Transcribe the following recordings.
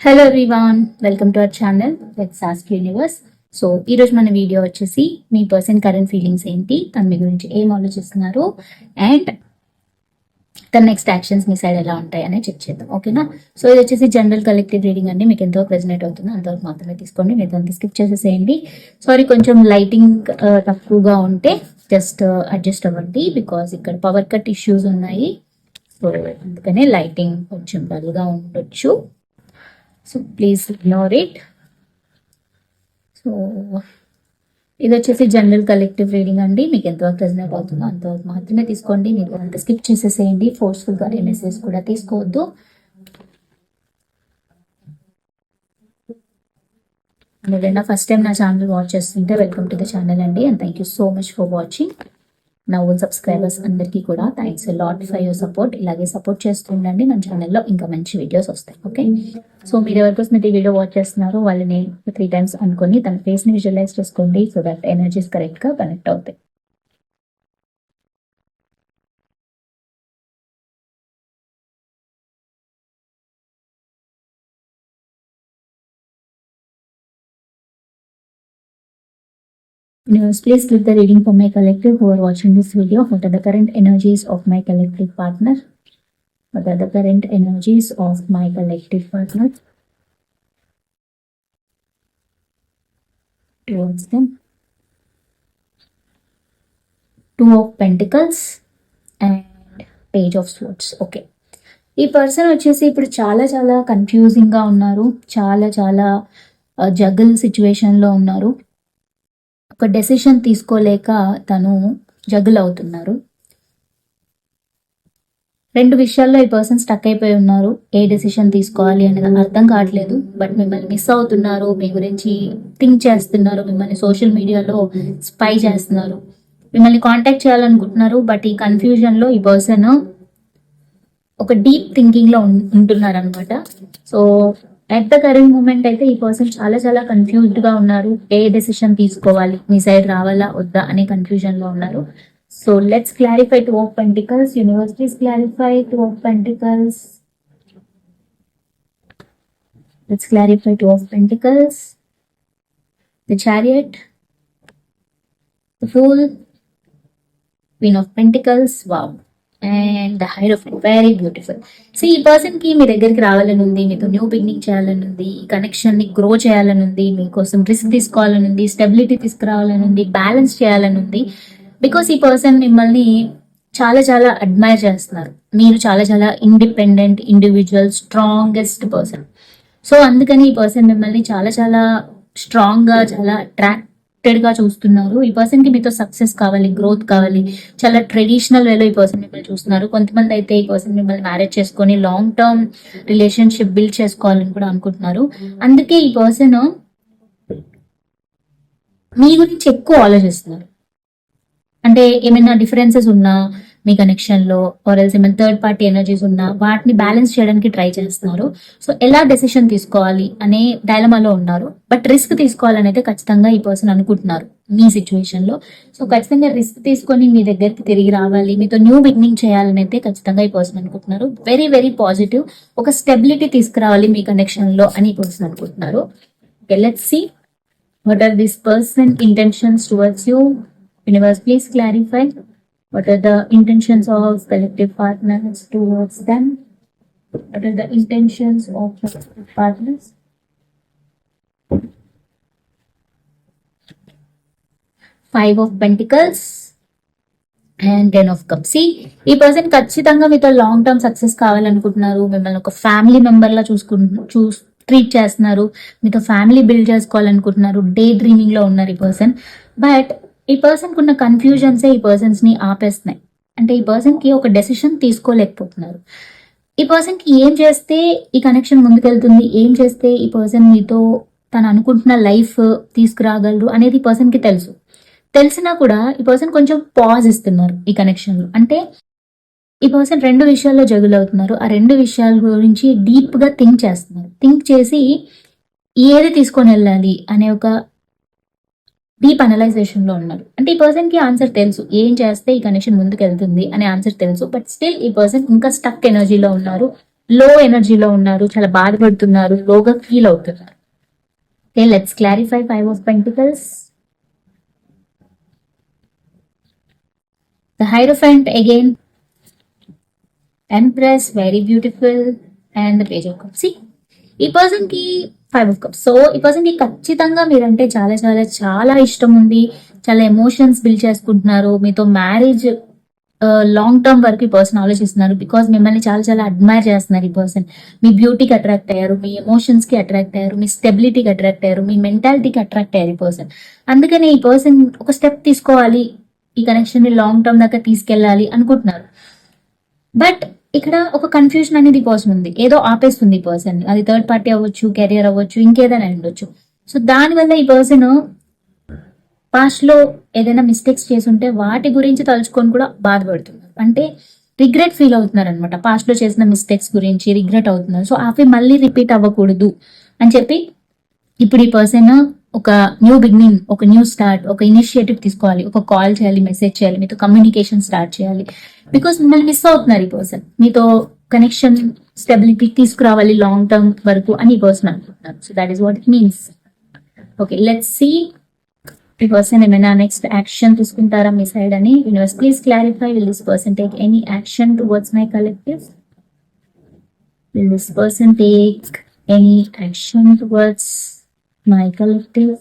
Hello everyone welcome to our channel with సాస్క్ universe so ఈరోజు మన video వచ్చేసి మీ person current feelings ఏంటి తన మీ గురించి ఏం ఆలోచిస్తున్నారు అండ్ తన నెక్స్ట్ యాక్షన్స్ మీ సైడ్ ఎలా ఉంటాయి అనేది చెక్ చేద్దాం ఓకేనా సో ఇది వచ్చేసి జనరల్ కలెక్టివ్ రీడింగ్ అండి మీకు ఎంతో ప్రెజెంట్ అవుతుంది అంతవరకు మాత్రమే తీసుకోండి మీరు దానికి స్కిప్ చేసేసేయండి. సారీ కొంచెం లైటింగ్ uh, తక్కువగా ఉంటే జస్ట్ అడ్జస్ట్ uh, అవ్వండి బికాజ్ ఇక్కడ పవర్ కట్ ఇష్యూస్ ఉన్నాయి. సో అందుకనే లైటింగ్ కొంచెం డల్గా ఉండొచ్చు. So please ignore it so ఇది వచ్చేసి జనరల్ కలెక్టివ్ రీడింగ్ అండి. మీకు ఎంతవరకు రెజనేట్ అవుతుందో అంతవరకు మాత్రమే తీసుకోండి. మీరు అంత స్కిప్ చేసేసేయండి. ఫోర్స్ఫుల్గా ఏ మెసేజ్ కూడా తీసుకోవద్దు. ఎవరైనా ఫస్ట్ టైం నా ఛానల్ వాచ్ చేస్తుంటే వెల్కమ్ టు ద ఛానల్ అండి. And thank you so much for watching నా ఓన్ సబ్స్క్రైబర్స్ అందరికీ కూడా thanks lot for your support ఇలాగే సపోర్ట్ చేస్తూ ఉండండి. మన ఛానల్లో ఇంకా మంచి వీడియోస్ వస్తాయి. ఓకే సో మీరు ఎవరికోసం ఈ వీడియో వాచ్ చేస్తున్నారో వాళ్ళని త్రీ టైమ్స్ అనుకుని తన ఫేస్ని విజువలైజ్ చేసుకోండి సో దట్ ఎనర్జీస్ కరెక్ట్గా కనెక్ట్ అవుతాయి. Universe, please click the reading for my collective who are watching this video. What are the current energies of my collective partner? What are the current energies of my collective partner? Towards them. Two of Pentacles and Page of Swords. Okay. ఈ person వచ్చేసి ఇప్పుడు చాలా చాలా కన్ఫ్యూజింగ్గా ఉన్నారు చాలా చాలా juggle సిచ్యువేషన్లో ఉన్నారు ఒక డెసిషన్ తీసుకోలేక తను జగుల్ అవుతున్నారు రెండు విషయాల్లో ఈ పర్సన్ స్టక్ అయిపోయి ఉన్నారు. ఏ డెసిషన్ తీసుకోవాలి అనేది అర్థం కావట్లేదు. బట్ మిమ్మల్ని మిస్ అవుతున్నారు. మీ గురించి థింక్ చేస్తున్నారు. మిమ్మల్ని సోషల్ మీడియాలో స్పై చేస్తున్నారు. మిమ్మల్ని కాంటాక్ట్ చేయాలనుకుంటున్నారు. బట్ ఈ కన్ఫ్యూజన్లో ఈ పర్సన్ ఒక డీప్ థింకింగ్లో ఉంటున్నారు అనమాట so at the current moment అయితే ఈ పర్సన్ చాలా చాలా కన్ఫ్యూజ్డ్గా ఉన్నారు. ఏ డెసిషన్ తీసుకోవాలి? మీ సైడ్ రావాలా? వద్దా? అనే కన్ఫ్యూజన్లో ఉన్నారు. So let's clarify two of pentacles universities clarify two of pentacles let's clarify two of pentacles the chariot the fool queen of pentacles wow and the hire of very beautiful so ఈ పర్సన్కి మీ దగ్గరికి రావాలని ఉంది మీతో new beginning చేయాలని ఉంది ఈ కనెక్షన్ని grow చేయాలని ఉంది మీకోసం రిస్క్ తీసుకోవాలని ఉంది స్టెబిలిటీ తీసుకురావాలని ఉంది బ్యాలెన్స్ చేయాలని ఉంది బికాస్ ఈ పర్సన్ మిమ్మల్ని చాలా చాలా అడ్మైర్ చేస్తున్నారు. మీరు చాలా చాలా independent individual strongest person so అందుకని ఈ పర్సన్ మిమ్మల్ని చాలా చాలా స్ట్రాంగ్గా చాలా అట్రాక్ట్ గా చూస్తున్నారు. ఈ పర్సన్కి మీతో సక్సెస్ కావాలి గ్రోత్ కావాలి. చాలా ట్రెడిషనల్ వేలో ఈ పర్సన్ మిమ్మల్ని చూస్తున్నారు. కొంతమంది అయితే ఈ పర్సన్ మిమ్మల్ని మ్యారేజ్ చేసుకొని లాంగ్ టర్మ్ రిలేషన్షిప్ బిల్డ్ చేసుకోవాలని కూడా అనుకుంటున్నారు. అందుకే ఈ పర్సన్ మీ గురించి ఎక్కువ ఆలోచిస్తున్నారు. అంటే ఏమైనా డిఫరెన్సెస్ ఉన్నా మీ కనెక్షన్లో ఆర్ఎల్స్ ఏమైనా థర్డ్ పార్టీ ఎనర్జీస్ ఉన్నా వాటిని బ్యాలెన్స్ చేయడానికి ట్రై చేస్తున్నారు. సో ఎలా డెసిషన్ తీసుకోవాలి అనే డైలమాలో ఉన్నారు. బట్ రిస్క్ తీసుకోవాలని అయితే ఖచ్చితంగా ఈ పర్సన్ అనుకుంటున్నారు మీ సిచ్యువేషన్లో. సో ఖచ్చితంగా రిస్క్ తీసుకొని మీ దగ్గరికి తిరిగి రావాలి. మీతో న్యూ బిగినింగ్ చేయాలని అయితే ఖచ్చితంగా ఈ పర్సన్ అనుకుంటున్నారు. వెరీ వెరీ పాజిటివ్ ఒక స్టెబిలిటీ తీసుకురావాలి మీ కనెక్షన్లో అని ఈ పర్సన్ అనుకుంటున్నారు. Let's see what are this person intentions towards you. Universe please clarify. What are the intentions of collective partners towards them? What are the intentions of collective partners? Five of pentacles and ten of cups ఈ person ఖచ్చితంగా మీతో long term success కావాలనుకుంటున్నారు మిమ్మల్ని ఒక family మెంబర్లా చూసుకుంటు చూ treat చేస్తున్నారు మీతో family build చేసుకోవాలనుకుంటున్నారు డే డ్రీమింగ్లో ఉన్నారు ఈ పర్సన్ బట్ ఈ పర్సన్ ఉన్న కన్ఫ్యూజన్సే ఈ పర్సన్స్ని ఆపేస్తున్నాయి. అంటే ఈ పర్సన్కి ఒక డెసిషన్ తీసుకోలేకపోతున్నారు. ఈ పర్సన్కి ఏం చేస్తే ఈ కనెక్షన్ ముందుకెళ్తుంది? ఏం చేస్తే ఈ పర్సన్ మీతో తను అనుకుంటున్న లైఫ్ తీసుకురాగలరు అనేది ఈ పర్సన్కి తెలుసు. తెలిసినా కూడా ఈ పర్సన్ కొంచెం పాజ్ ఇస్తున్నారు ఈ కనెక్షన్లో. అంటే ఈ పర్సన్ రెండు విషయాల్లో జగులు అవుతున్నారు ఆ రెండు విషయాల గురించి డీప్గా థింక్ చేస్తున్నారు. థింక్ చేసి ఏది తీసుకొని వెళ్ళాలి అనే ఒక డీప్ అనలైజేషన్లో ఉన్నారు. అంటే ఈ పర్సన్కి ఆన్సర్ తెలుసు. ఏం చేస్తే ఈ కనెక్షన్ ముందుకు వెళ్తుంది అనే ఆన్సర్ తెలుసు. బట్ స్టిల్ ఈ పర్సన్ ఇంకా స్టక్ ఎనర్జీలో ఉన్నారు. లో ఎనర్జీలో ఉన్నారు. చాలా బాధపడుతున్నారు. లోగా ఫీల్ అవుతున్నారు. Okay let's clarify five of pentacles the hierophant again empress very beautiful and the page of cups ఈ పర్సన్కి ఫైవ్ ఆఫ్ కప్స్ సో ఈ పర్సన్కి ఖచ్చితంగా మీరంటే చాలా చాలా చాలా ఇష్టం ఉంది చాలా ఎమోషన్స్ బిల్డ్ చేసుకుంటున్నారు. మీతో మ్యారేజ్ లాంగ్ టర్మ్ వరకు ఈ పర్సన్ ఆలోచిస్తున్నారు. బికాస్ మిమ్మల్ని చాలా చాలా అడ్మైర్ చేస్తున్నారు ఈ పర్సన్ మీ బ్యూటీకి అట్రాక్ట్ అయ్యారు మీ ఎమోషన్స్కి అట్రాక్ట్ అయ్యారు మీ స్టెబిలిటీకి అట్రాక్ట్ అయ్యారు మీ మెంటాలిటీకి అట్రాక్ట్ అయ్యారు ఈ పర్సన్ అందుకనే ఈ పర్సన్ ఒక స్టెప్ తీసుకోవాలి ఈ కనెక్షన్ని లాంగ్ టర్మ్ దాకా తీసుకెళ్ళాలి అనుకుంటున్నారు. బట్ ఇక్కడ ఒక కన్ఫ్యూజన్ అనేది పర్సన్ ఉంది ఏదో ఆపేస్తుంది ఈ పర్సన్ అది థర్డ్ పార్టీ అవ్వచ్చు కెరియర్ అవ్వచ్చు ఇంకేదైనా ఉండొచ్చు. సో దానివల్ల ఈ పర్సన్ పాస్ట్లో ఏదైనా మిస్టేక్స్ చేసుంటే వాటి గురించి తలుచుకొని కూడా బాధపడుతున్నారు. అంటే రిగ్రెట్ ఫీల్ అవుతున్నారు అనమాట పాస్ట్లో చేసిన మిస్టేక్స్ గురించి రిగ్రెట్ అవుతున్నారు. సో అవి మళ్ళీ రిపీట్ అవ్వకూడదు అని చెప్పి ఇప్పుడు ఈ పర్సన్ ఒక న్యూ బిగినింగ్ ఒక న్యూ స్టార్ట్ ఒక ఇనిషియేటివ్ తీసుకోవాలి ఒక కాల్ చేయాలి మెసేజ్ చేయాలి మీతో కమ్యూనికేషన్ స్టార్ట్ చేయాలి. బికాస్ మిమ్మల్ని మిస్ అవుతున్నారు ఈ పర్సన్ మీతో కనెక్షన్ స్టెబిలిటీ తీసుకురావాలి లాంగ్ టర్మ్ వరకు అని ఈ పర్సన్ అనుకుంటున్నారు. So that is what it means okay let's see ఈ పర్సన్ ఏమైనా నెక్స్ట్ యాక్షన్ తీసుకుంటారా మీ సైడ్ అని? Universe please clarify will this person take any action towards my collective will this person take any action towards my collective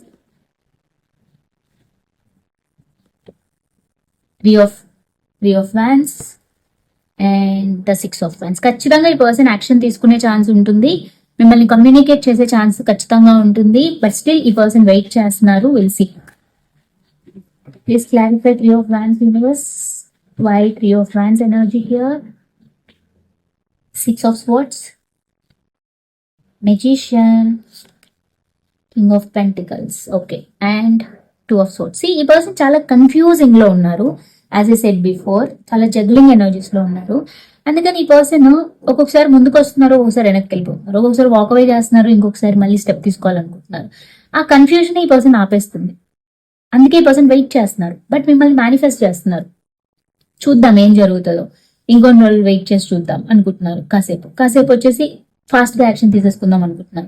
three and the six of wands ఖచ్చితంగా ఈ person action తీసుకునే chance ఉంటుంది. మిమ్మల్ని communicate చేసే chance ఖచ్చితంగా ఉంటుంది. But still ఈ person wait చేస్తున్నారు. Will see please clarify three of wands universe why three of wands energy here six of swords magician king of pentacles okay and two of swords ఈ person చాలా కన్ఫ్యూజింగ్లో ఉన్నారు. As a set before చాలా juggling ఎనర్జీస్లో ఉన్నారు. అందుకని ఈ person ఒక్కొక్కసారి ముందుకు వస్తున్నారు ఒక్కొక్కసారి వెనక్కి వెళ్ళిపోతున్నారు. ఒక్కొక్కసారి వాక్ అవే చేస్తున్నారు ఇంకొకసారి మళ్ళీ స్టెప్ తీసుకోవాలనుకుంటున్నారు. ఆ కన్ఫ్యూజన్ ఈ పర్సన్ ఆపేస్తుంది. అందుకే ఈ పర్సన్ వెయిట్ చేస్తున్నారు. బట్ మిమ్మల్ని మేనిఫెస్ట్ చేస్తున్నారు. చూద్దాం ఏం జరుగుతుందో. ఇంకొన్ని రోజులు వెయిట్ చేసి చూద్దాం అనుకుంటున్నారు. కాసేపు. కాసేపు వచ్చేసి ఫాస్ట్గా యాక్షన్ తీసేసుకుందాం అనుకుంటున్నారు.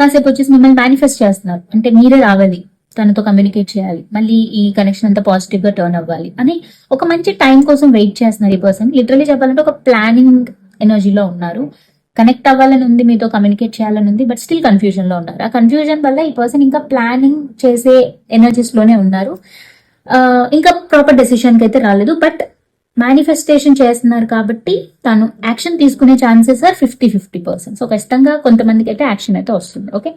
కాసేపు వచ్చేసి మిమ్మల్ని మేనిఫెస్ట్ చేస్తున్నారు. అంటే మీరే రావాలి. తనతో కమ్యూనికేట్ చేయాలి. మళ్ళీ ఈ కనెక్షన్ అంతా పాజిటివ్గా టర్న్ అవ్వాలి అని ఒక మంచి టైం కోసం వెయిట్ చేస్తున్నారు ఈ పర్సన్ లిటరలీ చెప్పాలంటే ఒక ప్లానింగ్ ఎనర్జీలో ఉన్నారు. కనెక్ట్ అవ్వాలని ఉంది మీతో కమ్యూనికేట్ చేయాలని ఉంది బట్ స్టిల్ కన్ఫ్యూజన్లో ఉన్నారు. ఆ కన్ఫ్యూజన్ వల్ల ఈ పర్సన్ ఇంకా ప్లానింగ్ చేసే ఎనర్జీస్లోనే ఉన్నారు. ఇంకా ప్రాపర్ డెసిషన్కి అయితే రాలేదు బట్ మేనిఫెస్టేషన్ చేస్తున్నారు కాబట్టి తను యాక్షన్ తీసుకునే chances are fifty fifty percent so ఖచ్చితంగా కొంతమందికి అయితే యాక్షన్ అయితే వస్తుంది. Okay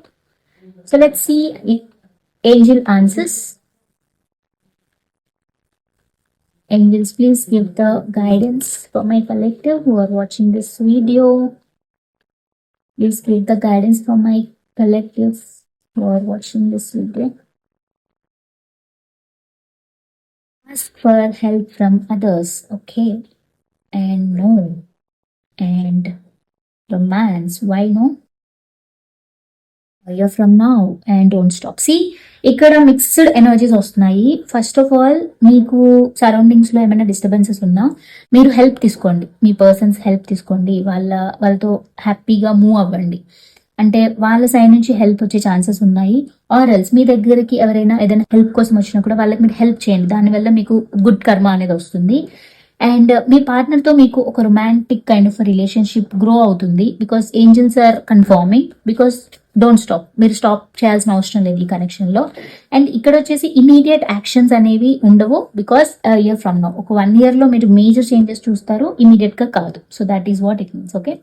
so let see angel answers angels please give the guidance for my collective who are watching this video please give the guidance for my collective who are watching this video Ask for help from others, okay? And no. And romance, why no? You're from now and don't stop. See, ఇక్కడ mixed energies వస్తున్నాయి first of all మీకు సరౌండింగ్స్లో ఏమైనా disturbances ఉన్నా మీరు help తీసుకోండి మీ persons help తీసుకోండి వాళ్ళ వాళ్ళతో హ్యాపీగా మూవ్ అవ్వండి అంటే వాళ్ళ సైడ్ నుంచి హెల్ప్ వచ్చే ఛాన్సెస్ ఉన్నాయి. ఆర్ ఎల్స్ మీ దగ్గరికి ఎవరైనా ఏదైనా హెల్ప్ కోసం వచ్చినా కూడా వాళ్ళకి మీరు హెల్ప్ చేయండి. దానివల్ల మీకు గుడ్ కర్మ అనేది వస్తుంది. అండ్ మీ పార్ట్నర్తో మీకు ఒక romantic kind of relationship grow అవుతుంది. Because angels are conforming because don't stop మీరు స్టాప్ చేయాల్సిన అవసరం లేదు ఈ కనెక్షన్లో అండ్ ఇక్కడ వచ్చేసి ఇమీడియట్ యాక్షన్స్ అనేవి ఉండవు. బికాస్ ఇయర్ ఫ్రమ్ నో ఒక వన్ ఇయర్లో మీరు మేజర్ చేంజెస్ చూస్తారు. ఇమీడియట్గా కాదు. So that is what it means okay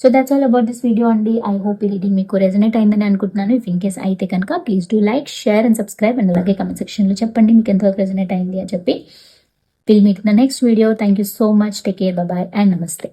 so that's all about this video అండి ఐ హోప్ ఈ రీడింగ్ మీకు రెజనేట్ అయిందని అనుకుంటున్నాను. ఇఫ్ ఇన్ కేస్ అయితే కనుక please do like share and subscribe and అలాగే కమెంట్ సెక్షన్లో చెప్పండి. మీకు ఎంతవరకు రెజనేట్ అయింది అని చెప్పి. Will meet the next video thank you so much take care bye and నమస్తే